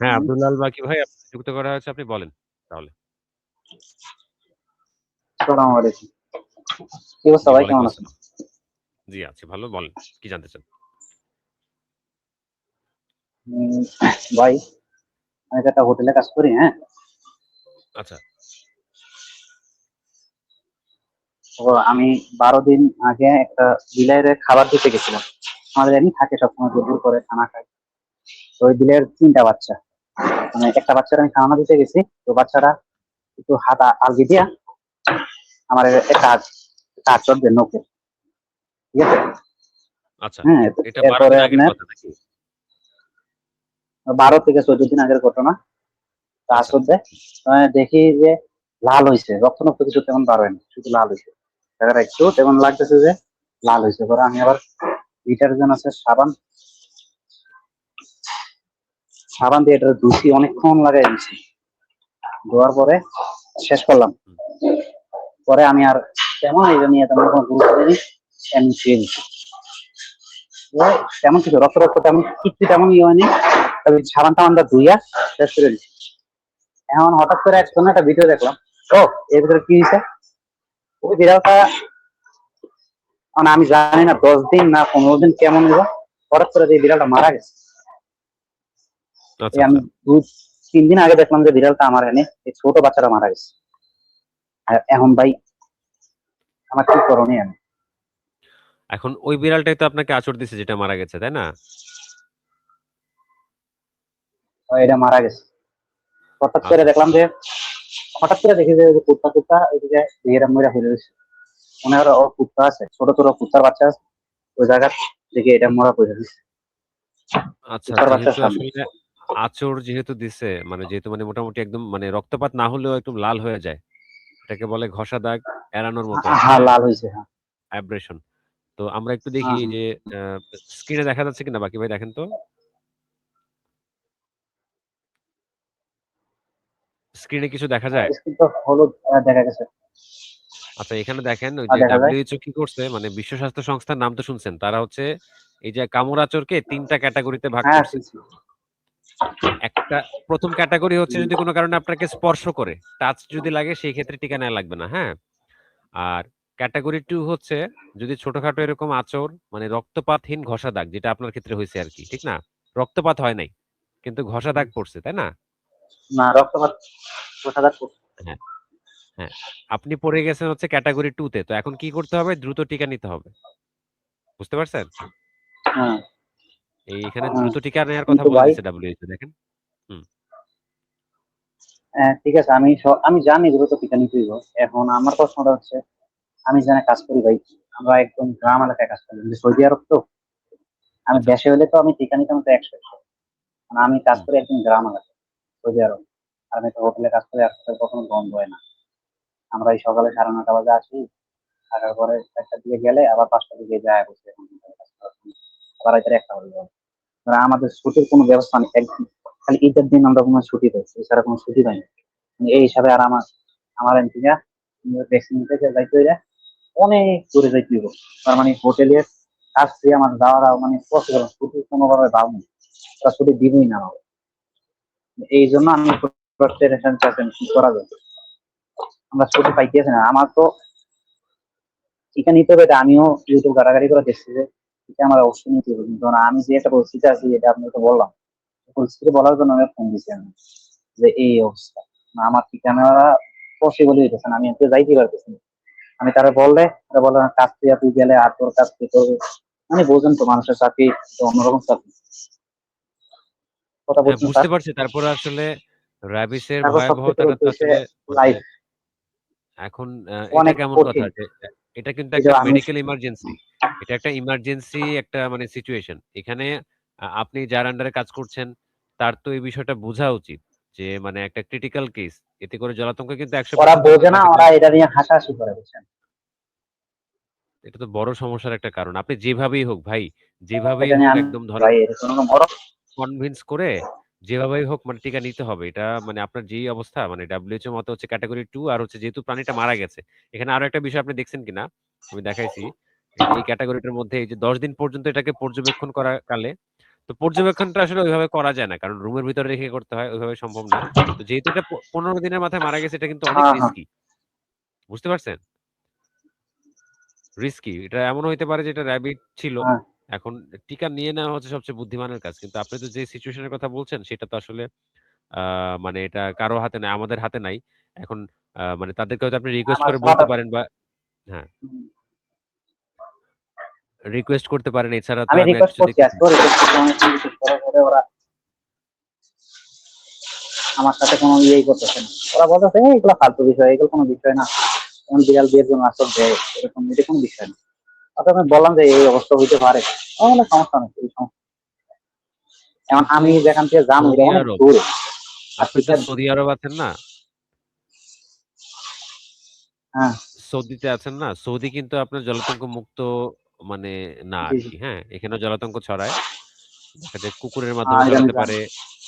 হ্যাঁ, আব্দুল আল বাকি ভাই আপনাকে যুক্ত করা হয়েছে আপনি বলেন তাহলে। আসসালামু আলাইকুম। কি অবস্থা ভাই কেমন আছেন? জি, আছি ভালো। বলেন কি জানতে চান? ভাই আমি একটা হোটেলে কাজ করি, হ্যাঁ? আচ্ছা। তো আমি ১২ দিন আগে একটা বিলাইরে খাবার দিতে গেছিলাম। আমাদের এমনি থাকে সবসময় দুপুর করে খানা খায় তো ওই বিলাইয়ের তিনটা বাচ্চা। মানে একটা বাচ্চার আমি খানা দিতে গেছি। তো বাচ্চাটা একটু হাত আলগি দিয়া আমার একটা আঁচড় দেয় নখে। ঠিক আছে? আচ্ছা। হ্যাঁ, এরপরে আপনার কথা নাকি? ১২ থেকে ১৪ দিন আগের ঘটনা। দেয়। দেখি যে লাল হয়েছে রক্ত-মক্ত কিছু তেমন বার হয় নাই। শুধু লাল হয়েছে একটু তেমন লাগতেছে যে লাল হয়েছে পরে আমি আবার ডিটারজেন্ট আছে সাবান সাবান দিয়ে এটারে ধুইছি অনেকক্ষণ লাগাই দিছি। ধোয়ার পরে শেষ করলাম। পরে আমি আর তেমন এটা নিয়ে তেমন কোনো গুরুত্ব দেইনি। এমনি শুয়ে। ওই তেমন কিছু, রক্ত রক্ত তেমন কিচ্ছু তেমন ইয়ে হয়নি। খালি সাবান-টাবান দিয়ে ধুইয়া শেষ করে দিছি। এখন হঠাৎ করে। একজনের একটা ভিডিও দেখলাম। ও, এর ভিতরে কি হয়েছে ওই বিড়ালটা মানে আমি জানি না ১০ দিন না ১৫ দিন কেমন হইল। হঠাৎ করে এই বিড়ালটা মারা গেছে। আচ্ছা, আমি আচ্ছা। ২-৩ দিন আগে দেখলাম যে বিড়ালটা আমার এনে ছোট বাচ্চাটা মারা গেছে। আর এখন ভাই আমার কি করণীয় আমি? এখন ওই বিড়ালটাই তো আপনাকে আঁচড় দিছে যেটা মারা গেছে, তাই না? এটা মারা গেছে। হঠাৎ করে আচ্ছা। দেখলাম যে হঠাৎ করে দেখি যে ওই যে কুত্তা-টুত্তা এদিকে এরম মইরা ফেলে দিছে। মনে হয় ওর কুত্তা আছে। ছোট, ছোট কুত্তার বাচ্চা আছে। ওই জায়গায় দেখি এটা মরা পইড়া রইছে। আচ্ছা, আঁচড় যেহেতু দিছে মানে যেহেতু মানে মোটামুটি একদম মানে রক্তপাত না হলেও একদম লাল হয়ে যায়। এটাকে বলে ঘষা দাগ এড়ানোর মতো হ্যাঁ, হ্যাঁ? লাল হইছে, হ্যাঁ। তো আমরা একটু দেখি হ্যাঁ, হ্যাঁ। যে আ স্ক্রিনে দেখা যাচ্ছে কিনা বাকি ভাই দেখেন তো? স্ক্রিনে কিছু দেখা যায়? স্ক্রিন হলুদ আ দেখা গেছে। আচ্ছা এখানে দেখেন ওই আ যে দেখা যায়। WHO কি করছে মানে বিশ্ব স্বাস্থ্য সংস্থার নাম তো শুনছেন। তারা হচ্ছে এই যে কামড় আঁচড়কে ৩ টা ক্যাটেগরিতে ভাগ হ্যাঁ, করছে। শুনছি। একটা প্রথম ক্যাটাগরি হচ্ছে যদি কোনো কারণে আপনাকে স্পর্শ করে, টাচ যদি লাগে সেই ক্ষেত্রে টিকা নেয়া লাগবে না, হ্যাঁ? আর ক্যাটাগরি টু হচ্ছে যদি ছোটখাটো এরকম আচর মানে রক্তপাতহীন ঘষা দাগ যেটা আপনার ক্ষেত্রে হইছে আরকি, ঠিক না? রক্তপাত হয় নাই। কিন্তু ঘষা দাগ পড়ছে, তাই না? না রক্তপাত ঘষা দাগ পড়ছে। হ্যাঁ, হ্যাঁ। আপনি পড়ে গেছেন হচ্ছে ক্যাটেগরি 2 তে। তো এখন কি করতে হবে? দ্রুত টিকা নিতে হবে। বুঝতে পারছেন? হ্যাঁ। এই এখানে হ্যাঁ। দ্রুত টিকা নেয়ার কথা কিন্তু বলে ভাই দিচ্ছে WHO দেখেন। হুম। হ্যাঁ, ঠিক আছে। আমি আমি জানি দ্রুত টিকা নিতে হইব। এখন আমার প্রশ্নটা হচ্ছে আমি যেখানে কাজ করি ভাই, আমরা একদম গ্রাম এলাকায় কাজ করি। সৌদি আরব তো। আমি আচ্ছা। দেশে হইলে তো আমি টিকা নিতাম তো ১০০, ১০০। মানে আমি কাজ করি একদম গ্রাম এলাকায়, সৌদি আরব। আর আমি একটা হোটেলে কাজ করি আর কখনো বন্ধ হয় না। আমরা এই সকালে ৯:৩০ বাজে আসি। আসার পরে ৪ টার দিকে গেলে আবার ৫ টার দিকে যায়া বসি। আবার রাইতে ১ টা বাজে যাব। মানে আমাদের ছুটির কোনো ব্যবস্থা নেই। একদিন খালি ঈদের দিন আমরা কোনো ছুটি পাই। এছাড়া কোনো ছুটি পাইনি এই হিসাবে আর আমার আমার এখান ভ্যাকসিন নিতে যাইতে হইলে অনেক দূরে যাইতে হইব। তার মানে কাজ থেকে আমার যাওয়াটা মানে পসিবল। ছুটি কোনোভাবে পাবো না। ওরা ছুটি দিবই না আমাকে। এইজন্য আমি টেনশন আছি কি করা যায়? আমরা ছুটি পাইতেছি না। আমার তো টিকা নিতে হবে আমিও ইউটিউব ঘাটাঘাটি করে দেখছি যে টিকা আমার অবশ্যই নিতে হবে। কিন্তু আমি যে একটা পরিস্থিতি আছি এটা আপনাকে বললাম। পরিস্থিতি বলার জন্য আমি ফোন দিছি আমি। যে এই অবস্থা। আমার নেওয়া পসিবলই হইতেছে না। আমি এনতে যাইতেই পারতেছি না। আমি তারে বললে তারা বলে কাজ থেকে তুই গেলে আর তোর কাজ কে করবে? মানে বোঝেন তো মানুষের চাকরি তো অন্যরকম চাকরি। কথা হ্যাঁ, বুঝতে পারছি। তারপরে আসলে র‍্যাবিসের ভয়াবহতাটা তো আসলে এখন এটা কেমন কথা? এটা কিন্তু একটা মেডিকেল ইমার্জেন্সি। এটা একটা ইমার্জেন্সি একটা মানে সিচুয়েশন। এখানে আপনি যার আন্ডারে কাজ করছেন তার তো এই বিষয়টা বোঝা উচিত। যে মানে একটা ক্রিটিক্যাল কেস। এতে করে জলাতঙ্ক কিন্তু ওরা ১০০% বোঝে না, ওরা এটা নিয়ে হাসাহাসি করে বুঝছেন? এটা তো বড় সমস্যার একটা কারণ। আপনি যেভাবেই হোক ভাই, যেভাবেই হোক একদম বড় কনভিন্স করে যেভাবেই হোক মানে টিকা নিতে হবে। এটা মানে আপনার যেই অবস্থা মানে WHO মতে হচ্ছে ক্যাটাগরি 2 আর হচ্ছে যেহেতু প্রাণীটা মারা গেছে। এখানে আরও একটা বিষয় আপনি দেখছেন কিনা? আমি দেখাইছি। এই ক্যাটাগরিটার মধ্যে এই যে ১০ দিন পর্যন্ত এটাকে পর্যবেক্ষণ করা কালে তো পর্যবেক্ষণটা আসলে ওইভাবে করা যায় না। কারণ রুমের ভিতরে রেখে করতে হয় ওইভাবে সম্ভব না। তো যেহেতু এটা পনেরো দিনের মাথায় মারা গেছে এটা কিন্তু অনেক হ্যাঁ, হ্যাঁ। রিস্কি বুঝতে পারছেন? রিস্কি এটা এমন হইতে পারে যে এটা র্যাবিট ছিল। হ্যাঁ। এখন টিকা নিয়ে নেওয়া হচ্ছে সবচেয়ে বুদ্ধিমানের কাজ। কিন্তু আপনি তো যে সিচুয়েশনের কথা বলছেন সেটা তো আসলে আহ, মানে এটা কারও হাতে নাই আমাদের হাতে নাই। এখন আহ, মানে তাদেরকে হয়তো আপনি রিকোয়েস্ট করে বলতে পারেন বা রিকোয়েস্ট করতে পারেন এছাড়া আমি রিকোয়েস্ট করছি আজকে রিকোয়েস্ট রিকোয়েস্ট পরে ওরা আমার সাথে কোনো ইয়েই করতেছে না। ওরা বলতেছে "এই, এগুলো ফালতু বিষয় এগুলো কোনো বিষয় না। বিড়াল বিয়ের জন্য আসল দেয় এরকম এটা কোনো বিষয় না। অর্থাৎ আমি বললাম যে এই অবস্থা হইতে পারে। আমার সমস্যা নেই এই সমস্যা এখন আমি যেখান থেকে সৌদি অনেক। দূরে। সৌদি আরব আছেন না? হ্যাঁ। সৌদিতে আছেন না? সৌদি কিন্তু আপনার জলাতঙ্ক মুক্ত মানে না আর জি, জি। কি হ্যাঁ এখানে জলাতঙ্ক ছড়ায় দেখা যায় কুকুরের মাধ্যমে ছড়াতে। পারে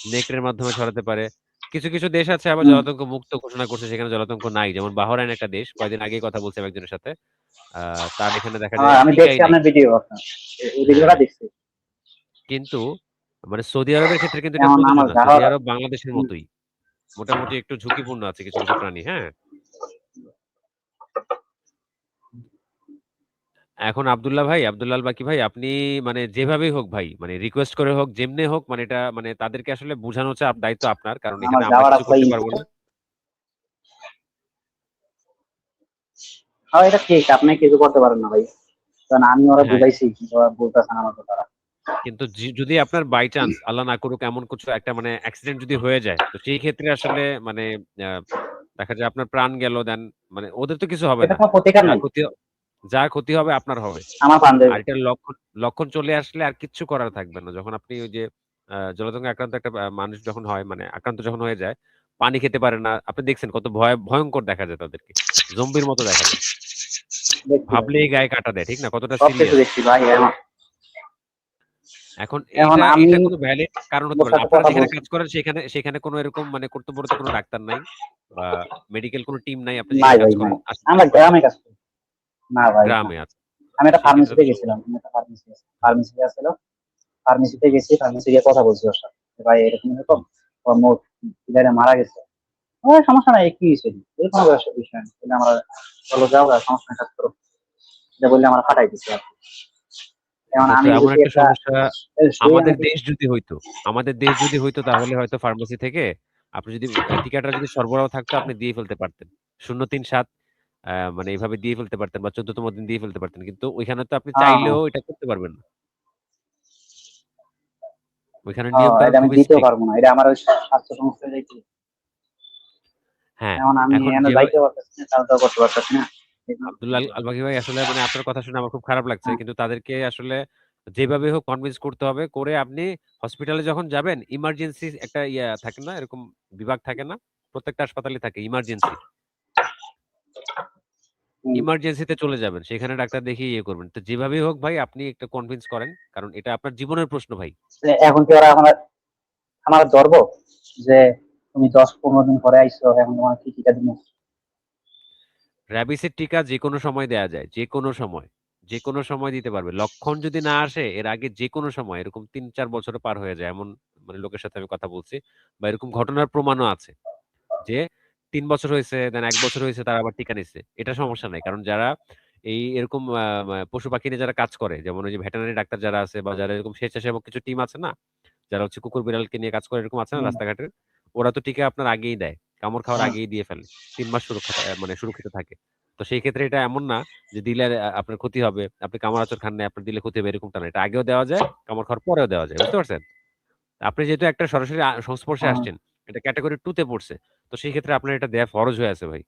নেকড়ের মাধ্যমে ছড়াতে পারে কিছু কিছু দেশ আছে আবার হুম। জলাতঙ্ক মুক্ত ঘোষণা করছে সেখানে জলাতঙ্ক নাই যেমন বাহরাইন একটা দেশ কয়েকদিন আগেই কথা বলছিলাম একজনের সাথে আহ, তার এখানে দেখা হ্যাঁ, যায় আমি টিকাই দেখছি নাই। আপনার ভিডিও আপনার এই ভিডিওটা দেখছি কিন্তু মানে সৌদি আরবের ক্ষেত্রে কিন্তু এটা যেমন প্রযোজ্য আমার না। যাওয়ার- সৌদি আরব বাংলাদেশের হুম। মতোই মোটামুটি একটু ঝুঁকিপূর্ণ আছে কিছু কিছু প্রাণী হ্যাঁ এখন আব্দুল্লাহ ভাই আব্দুল্লাহ আল বাকি ভাই আপনি মানে যেভাবেই হোক ভাই মানে রিকোয়েস্ট করে হোক যেমনি হোক মানে এটা মানে তাদেরকে আসলে বোঝানো চাপ দায়িত্ব আপনার কারণ আমার এখানে আমরা যাওয়ার কিছু করতে পারব না। হ্যাঁ এটা ঠিক আপনি কিছু করতে পারেন না ভাই। কারণ আমি ওরা হ্যাঁ। বুঝাইছি কিন্তু ওরা বলতেছে না আমাকে তারা কিন্তু জি- যদি আপনার বাই চান্স আল্লাহ না করুক এমন কিছু একটা মানে অ্যাক্সিডেন্ট যদি হয়ে যায় তো সেই ক্ষেত্রে আসলে মানে আহ, দেখা যায় আপনার প্রাণ গেল দেন মানে ওদের তো কিছু হবে এটা না। কোনো প্রতিকার যা নাই। ক্ষতি যা ক্ষতি হবে আপনার হবে। আর লক্ষণ লক্ষণ চলে আসলে আর কিচ্ছু করার থাকবে না। যখন আপনি ওই যে আহ, জলাতঙ্কে আক্রান্ত একটা মানুষ যখন হয় মানে আক্রান্ত যখন হয়ে যায় পানি খেতে পারে না। আপনি দেখছেন কত ভয় ভয়ঙ্কর দেখা যায় তাদেরকে। জম্বির মতো দেখা যায়। ভাবলেই গায়ে কাটা দেয় ঠিক না? কতটা এখন। এটা আমি কোনো ভ্যালিড কারণ হতে পারে আপনারা যেখানে কাজ করেন সেখানে সেখানে কোনো এরকম মানে কর্তব্যরত কোনো ডাক্তার নাই বা মেডিকেল কোনো টিম নাই আপনি কাজ করেন আমরা গ্রামে কাজ করি। না ভাই। গ্রামে আছে। আমি একটা ফার্মেসিতে গেছিলাম আমি একটা ফার্মেসি ফার্মেসি ছিল ফার্মেসিতে গেছি ফার্মেসি গিয়ে কথা বলছি ওর সাথে। ভাই এরকম এরকম ওর মোট মারা গেছে। ওই সমস্যা নাই কি হয়েছে? বিষয়। না আমরা চলো যাও সমস্যা কাজ করো। এটা বললে আমরা ফাটাই দিচ্ছি আর এমন একটা সমস্যা আমাদের দেশ যদি হইতো আমাদের দেশ যদি হইতো তাহলে হয়তো ফার্মেসি থেকে আপনি যদি টিকাটা যদি সরবরাহ থাকতো আপনি দিয়ে ফেলতে পারতেন। শূন্য তিন সাত আহ, মানে এইভাবে দিয়ে ফেলতে পারতেন বা চোদ্দতম দিন দিয়ে ফেলতে পারতেন। কিন্তু ওইখানে তো আপনি চাইলেও এটা করতে পারবেন না। ওইখানে এটা আমি খুবই দিতেও। পারব না। এটা আমার ওই স্বাস্থ্য সংস্থায় যাইতে হ্যাঁ এখন আমি এখন এখানে যেভাবে- পারতেছি না করতে পারতেছি না। আব্দুল্লাহ আল বাকি ভাই আসলে মানে আপনার কথা শুনে আমার খুব খারাপ লাগছে। হ্যাঁ। কিন্তু তাদেরকে আসলে যেভাবে হোক কনভিন্স করতে হবে। করে আপনি হসপিটালে যখন যাবেন ইমার্জেন্সি একটা ইয়া থাকে না এরকম বিভাগ থাকে না প্রত্যেকটা হাসপাতালে থাকে ইমার্জেন্সি। ইমার্জেন্সিতে চলে যাবেন সেখানে ডাক্তার দেখিয়ে ইয়ে করবেন। তো যেভাবেই হোক ভাই আপনি একটা কনভিন্স করেন কারণ এটা আপনার জীবনের প্রশ্ন ভাই। এখন কি ওরা আমার আমার ধরবো? যে তুমি দশ পনেরো দিন পরে আইসো এখন তোমার কি টিকা দিবো? র্যাবিসের টিকা যে কোনো সময় দেয়া যায় যে কোনো সময় যে কোনো সময় দিতে পারবে। লক্ষণ যদি না আসে এর আগে যে কোনো সময় এরকম তিন চার বছর পার হয়ে যায়। এমন মানে লোকের সাথে আমি কথা বলছি বা এরকম ঘটনার প্রমাণও আছে যে তিন বছর হয়েছে দেন এক বছর হয়েছে তারা আবার টিকা নিচ্ছে এটা সমস্যা নাই কারণ যারা এই এরকম পশু পাখি নিয়ে যারা কাজ করে যেমন ওই যে ভেটেনারি ডাক্তার যারা আছে বা যারা এরকম স্বেচ্ছাসেবক কিছু টিম আছে না যারা হচ্ছে কুকুর বিড়ালকে নিয়ে কাজ করে এরকম আছে না। রাস্তাঘাটে ওরা তো টিকা আপনার আগেই দেয় কামড় খাওয়ার হ্যাঁ। আগেই দিয়ে ফেলে তিন মাস সুরক্ষা মানে সুরক্ষিত থাকে তো সেই ক্ষেত্রে এটা এমন না যে দিলে আপনার ক্ষতি হবে আপনি কামড় আচর খান না আপনার দিলে ক্ষতি হবে এরকমটা না এটা আগেও দেওয়া যায় কামড় খাওয়ার পরেও দেওয়া যায় বুঝতে পারছেন আপনি যেহেতু একটা সরাসরি সংস্পর্শে হ্যাঁ। আসছেন এটা ক্যাটাগরি টু তে পড়ছে। তো সেই ক্ষেত্রে আপনার এটা দেয়া ফরজ হয়ে আছে ভাই।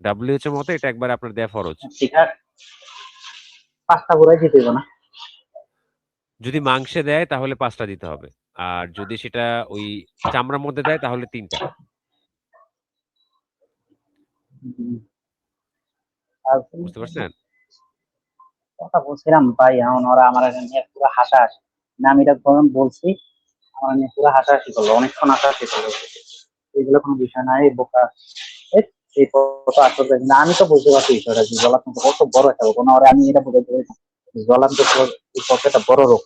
ডাব্লিউএইচও মতে এটা একবার আপনার দেয়া ফরজ। টিকা পাঁচটা ঘুরাই দিতে না? যদি মাংসে দেয় তাহলে পাঁচটা দিতে হবে। আর যদি সেটা ওই চামড়ার মধ্যে দেয় তাহলে তিনটা। বুঝতে পারছেন? কথা বলছিলাম ভাই এখন ওরা আমার পুরো হাসাহাসি। না আমি এটা বলছি আমার নিয়ে পুরো হাসাহাসি করল, অনেকক্ষণ হাসাহাসি করল। এগুলো কোনো বিষয় না, এই বোকা। এই কত না, আমি তো বুঝতে পারছি বিষয়টা কত বড় একটা রোগ ওরা আমি এটা বুঝাইতে পারি জলাতঙ্ক কত একটা বড় রোগ।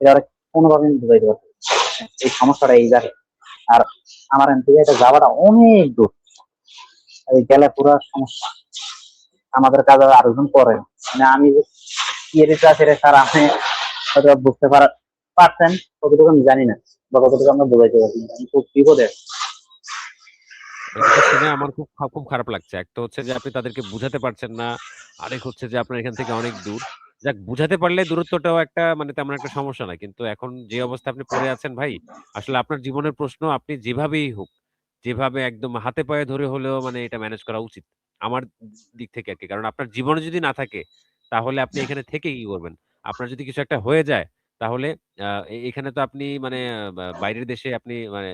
এটা কোনোভাবে আমি বুঝাইতে পারছি এই সমস্যাটা এই জায়গায়। আর আমার থেকে এটা যাওয়াটা অনেক দূর। এই গেলে পুরো সমস্যা। আমাদের কাজ আর আরেকজন করে মানে আমি কি এটা সেটা স্যার আপনি হয়তো বুঝতে পারা পারছেন কতটুকু আমি জানি না বা কতটুকু আমরা বুঝাইতে পারছি আমি খুব বিপদে। শুনে আমার খুব খুব খারাপ লাগছে। একটা হচ্ছে যে আপনি তাদেরকে বুঝাতে পারছেন না আরেক হচ্ছে যে আপনার এখান থেকে অনেক দূর। যাক বুঝাতে পারলে দূরত্বটাও একটা মানে তেমন একটা সমস্যা না কিন্তু এখন যে অবস্থা আপনি পড়ে আছেন ভাই আসলে আপনার জীবনের প্রশ্ন আপনি যেভাবেই হোক যেভাবে একদম হাতে পায়ে ধরে হলেও মানে এটা ম্যানেজ করা উচিত আমার দিক থেকে আর কি। কারণ আপনার জীবনে যদি না থাকে তাহলে আপনি এখানে থেকে কি করবেন? আপনার যদি কিছু একটা হয়ে যায় তাহলে আহ, এ- এখানে তো আপনি মানে বা- বাইরের দেশে আপনি মানে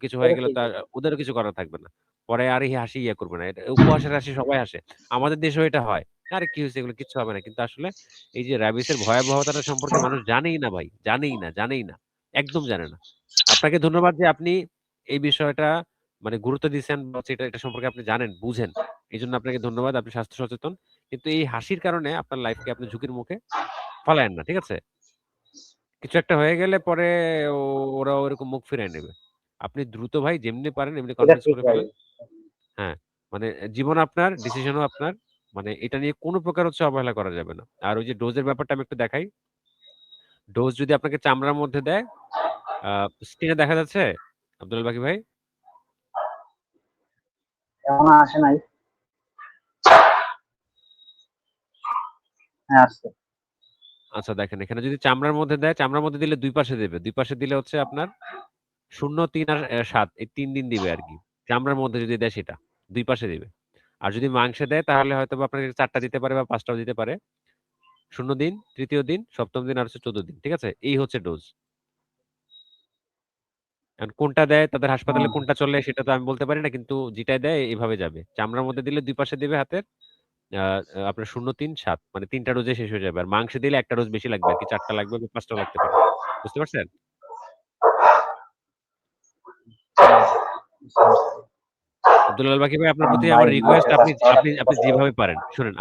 কিছু হয়ে গেলে তো আর ওদেরও কিছু করার থাকবে না। পরে আর এই হাসি ইয়ে করবে না। এটা উপহাসের হাসি সবাই হাসে। আমাদের দেশেও এটা হয়। আরে কি হয়েছে এগুলো? কিচ্ছু হবে না। কিন্তু আসলে এই যে র্যাবিসের ভয়াবহতাটা সম্পর্কে মানুষ জানেই না ভাই। জানেই না জানেই না। একদম জানে না। আপনাকে ধন্যবাদ যে আপনি এই বিষয়টা মানে গুরুত্ব দিচ্ছেন বা হচ্ছে এটা এটা সম্পর্কে আপনি জানেন বুঝেন। এই জন্য আপনাকে ধন্যবাদ। আপনি স্বাস্থ্য সচেতন। কিন্তু এই হাসির কারণে আপনার লাইফকে আপনি ঝুঁকির মুখে ফলায়েন না ঠিক আছে? কিছু একটা হয়ে গেলে পরে ও- ওরা ওরকম মুখ ফিরায় নেবে। আপনি দ্রুত ভাই যেমনি পারেন এমনি এটা কনভিন্স ঠিক করে ভাই। ফেলেন। হ্যাঁ মানে জীবন আপনার ডিসিশনও আপনার। মানে এটা নিয়ে কোনো প্রকার হচ্ছে অবহেলা করা যাবে না। আর ওই যে ডোজের ব্যাপারটা আমি একটু দেখাই। ডোজ যদি আপনাকে চামড়ার মধ্যে দেয় স্ক্রিনে দেখা যাচ্ছে? আব্দুল বাকি ভাই? আসে নাই। হ্যাঁ আসছে। আচ্ছা দেখেন এখানে যদি চামড়ার মধ্যে দেয় চামড়ার মধ্যে দিলে দুই পাশে দেবে। দুই পাশে দিলে হচ্ছে আপনার শূন্য তিন আর সাত এই তিন দিন দিবে আর কি চামড়ার মধ্যে যদি দেয় সেটা দুই পাশে দিবে। আর যদি মাংসে দেয় তাহলে হয়তো আপনাকে চারটা দিতে পারে বা পাঁচটাও দিতে পারে। শূন্য দিন তৃতীয় দিন সপ্তম দিন আর হচ্ছে চোদ্দ দিন ঠিক আছে? এই হচ্ছে ডোজ কোনটা দেয় তাদের হাসপাতালে কোনটা চলে সেটা তো আমি বলতে পারি না কিন্তু যেটাই দেয় এইভাবে যাবে। চামড়ার মধ্যে দিলে দুই পাশে দিবে হাতের আপনার শূন্য তিন সাত মানে তিনটা ডোজে শেষ হয়ে যাবে। আর মাংসে দিলে একটা ডোজ বেশি লাগবে আর কি চারটা লাগবে পাঁচটা লাগতে পারে। বুঝতে পারছেন? আব্দুল বাকি ভাই আপনার প্রতি আমার রিকোয়েস্ট আপনি আপনি আপনি যেভাবে পারেন। শুনেন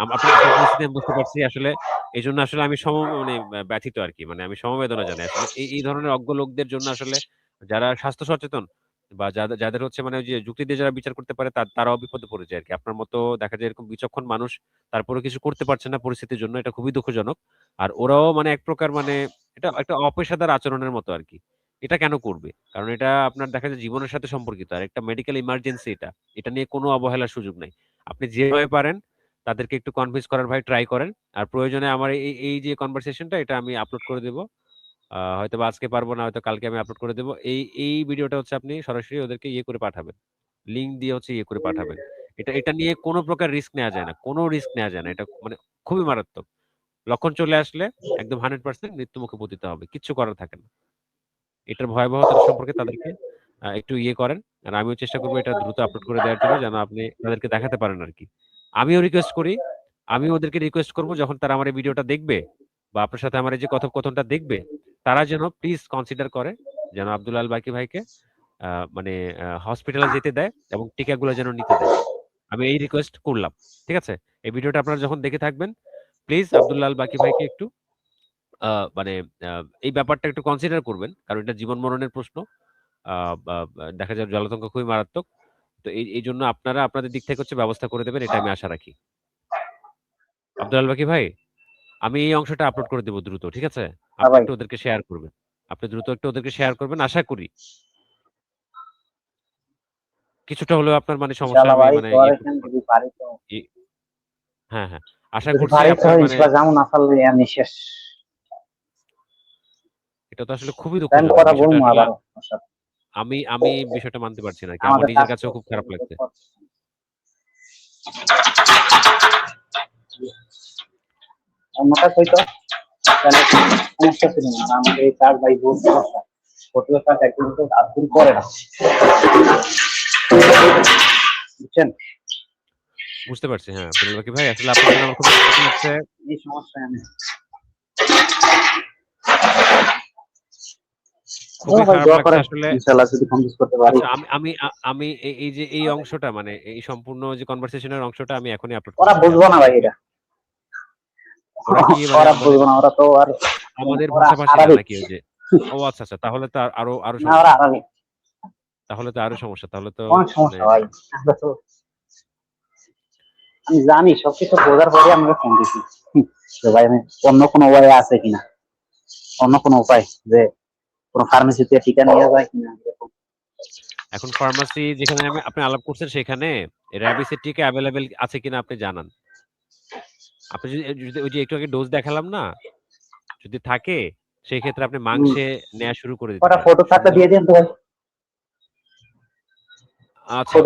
পরিস্থিতি আমি বুঝতে পারছি আসলে এই জন্য আসলে আমি সম মানে ব্যথিত আর কি। মানে আমি সমবেদনা জানাই। এই ধরনের অজ্ঞ লোকদের জন্য আসলে যারা স্বাস্থ্য সচেতন বা যাদের যাদের হচ্ছে মানে যে যুক্তি দিয়ে যারা বিচার করতে পারে, তার- তারাও বিপদে পড়ে যায় আর কি আপনার মতো দেখা যায় এরকম বিচক্ষণ মানুষ তারপরে কিছু করতে পারছে না পরিস্থিতির জন্য, এটা খুবই দুঃখজনক। আর ওরাও মানে এক প্রকার মানে এটা একটা অপেশাদার আচরণের মতো আর কি এটা কেন করবে? কারণ এটা আপনার দেখা যায় জীবনের সাথে সম্পর্কিত, আর একটা মেডিকেল ইমার্জেন্সি এটা। এটা নিয়ে কোনো অবহেলার সুযোগ নাই। আপনি যেভাবে পারেন, তাদেরকে একটু কনভিন্স করার ভাই ট্রাই করেন। আর প্রয়োজনে আমার এই এই যে কনভারসেশনটা এটা আমি আপলোড করে দেবো। হয়তো বা আজকে পারব না, হয়তো কালকে আমি আপলোড করে দেবো। এই এই ভিডিওটা হচ্ছে আপনি সরাসরি ওদেরকে ইয়ে করে পাঠাবেন। লিঙ্ক দিয়ে হচ্ছে ইয়ে করে পাঠাবেন। এটা এটা নিয়ে কোনো প্রকার রিস্ক নেওয়া যায় না। কোনো রিস্ক নেওয়া যায় না। এটা মানে খুবই মারাত্মক। লক্ষণ চলে আসলে একদম হান্ড্রেড পার্সেন্ট মৃত্যু মুখে পতিত হবে। কিচ্ছু করার থাকে না। এটার ভয়াবহতা সম্পর্কে তাদেরকে একটু ইয়ে করেন। আর আমিও চেষ্টা করব এটা দ্রুত আপলোড করে দেওয়ার জন্য যেন আপনি তাদেরকে দেখাতে পারেন আর কি আমিও রিকোয়েস্ট করি। আমি ওদেরকে রিকোয়েস্ট করব যখন তারা আমার এই ভিডিওটা দেখবে বা আপনার সাথে আমার এই যে কথোপকথনটা দেখবে। তারা যেন প্লিজ কনসিডার করে যেন আব্দুল আল বাকি ভাইকে মানে হসপিটালে যেতে দেয় এবং টিকাগুলো যেন নিতে দেয়। আমি এই রিকোয়েস্ট করলাম, ঠিক আছে? এই ভিডিওটা আপনারা যখন দেখে থাকবেন প্লিজ আব্দুল্লাহ আল বাকি ভাইকে একটু মানে এই ব্যাপারটা একটু কনসিডার করবেন, কারণ এটা জীবন মরণের প্রশ্ন। দেখা যায় জলাতঙ্ক খুবই মারাত্মক। তো এই এই জন্য আপনারা আপনাদের দিক থেকে হচ্ছে ব্যবস্থা করে দেবেন, এটা আমি আশা রাখি। আব্দুল আল বাকি ভাই? আমি এই অংশটা আপলোড করে দেবো দ্রুত ঠিক আছে? আপনি একটু ওদেরকে শেয়ার করবেন। আপনি দ্রুত একটু ওদেরকে শেয়ার করবেন আশা করি। কিছুটা হলেও আপনার মানে সমস্যা মানে ইয়ে হ্যাঁ হ্যাঁ। আশা করছি মানে শেষ। এটা তো আসলে খুবই দুঃখজনক আবার আমি আমি বিষয়টা মানতে পারছি না আমার নিজের কাছেও খুব খারাপ লাগছে। অন্যটা কইতো তাহলে সমস্যা ছিল না। আমাদের এই বহুত সমস্যা। হোটেলের কাজ একদিন তো আধদিন করে না। বুঝছেন? বুঝতে পারছি হ্যাঁ। আব্দুল বাকি ভাই আসলে আপনার জন্য আমার খুব খারাপ লাগছে এই আমি পারি। আচ্ছা আমি আমি এই- যে এই অংশটা মানে এই সম্পূর্ণ যে কনভারসেশনের অংশটা আমি এখনই আপলোড ওরা বুঝব না ভাই এটা। ওরা মানে ওরা আমাদের- বুঝব না ওরা তো আর আমাদের ভাষাভাষী নাকি ওই যে ও আচ্ছা, আচ্ছা। তাহলে তো আরও আরও। তাহলে তো আরও সমস্যা। তাহলে তো অনেক সমস্যা মানে ভাই। আমি জানি সবকিছু বোঝার পরে আমরা ফোন দিছি। ভাই আমি অন্য কোনো ওয়ে আছে কিনা? অন্য কোনো উপায় যে কোনো ফার্মেসি থেকে টিকা নেওয়া যায় কিনা? এখন ফার্মেসি যেখানে আমি আপনি আলাপ করছেন সেখানে র‍্যাবিসের টিকা এভেইলেবল আছে কিনা আপনি জানান। আপনি যদি ওই যে একটু আগে ডোজ দেখালাম না? যদি থাকে সেই ক্ষেত্রে আপনি। মাংসে নেয়া শুরু করে দিতে পারেন। ফটো থাকলে দিয়ে দেন তো ভাই। আচ্ছা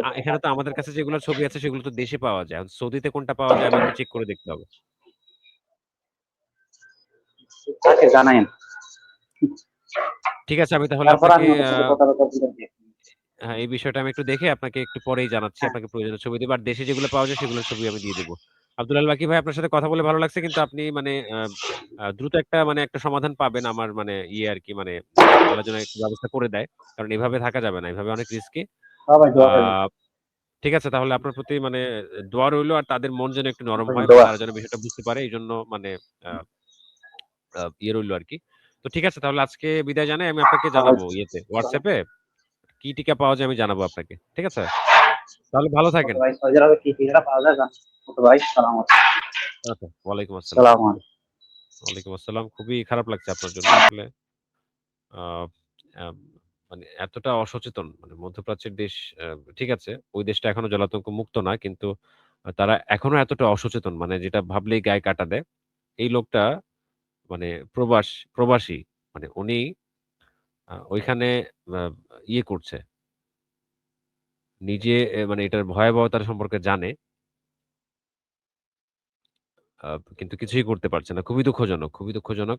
আ এখানে তো আমাদের কাছে যেগুলোর ছবি আছে সেগুলো তো দেশে পাওয়া যায়। সৌদিতে কোনটা পাওয়া যায় আমি চেক করে দেখতে হবে। থাকে ঠিক আছে আমি তাহলে আপনাকে হ্যাঁ, এই বিষয়টা আমি একটু দেখে আপনাকে একটু পরেই জানাচ্ছি। হ্যাঁ। আপনাকে প্রয়োজনীয় ছবি দিব। আর দেশে যেগুলো পাওয়া যায় সেগুলোর ছবি আমি দিয়ে দেবো আব্দুল আল বাকি ভাই আপনার সাথে কথা বলে ভালো লাগছে কিন্তু আপনি মানে দ্রুত একটা মানে একটা সমাধান পাবেন আমার মানে ইয়ে আরকি মানে আল্লাহ যেন ব্যবস্থা করে দেয়। কারণ এভাবে থাকা যাবে না। এভাবে অনেক রিস্কি। হ্যাঁ। ঠিক আছে তাহলে আপনার প্রতি মানে দোয়া রইল আর তাদের মন যেন একটু নরম হয় তারা যেন বিষয়টা বুঝতে পারে এই জন্য মানে ইয়ে রইল আরকি। তো ঠিক আছে তাহলে আজকে বিদায় জানাই। আমি আপনাকে হ্যাঁ জানাব ইয়েতে WhatsApp এ কি টিকা পাওয়া যায় আমি জানাব আপনাকে। ঠিক আছে? তাহলে ভালো থাকেন। ওকে ভাই সৌদি কি টিকাটা পাওয়া যায় ওকে ভাই সালাম আচ্ছা, ওয়ালাইকুম আসসালাম। সালাম ওয়ালাইকুম আসসালাম। খুবই খারাপ লাগছে আপনার জন্য আসলে। মানে এতটা অসচেতন মানে মধ্যপ্রাচ্যের দেশ ঠিক আছে, ওই দেশটা এখনও জলাতঙ্ক মুক্ত না। কিন্তু তারা এখনও এতটা অসচেতন মানে যেটা ভাবলেই গায়ে কাটা দেয়। এই লোকটা মানে প্রবাস প্রবাসী। মানে উনি ওইখানে ইয়ে করছে। নিজে মানে এটার ভয়াবহতার সম্পর্কে জানে। কিন্তু কিছুই করতে পারছে না। খুবই দুঃখজনক, খুবই দুঃখজনক।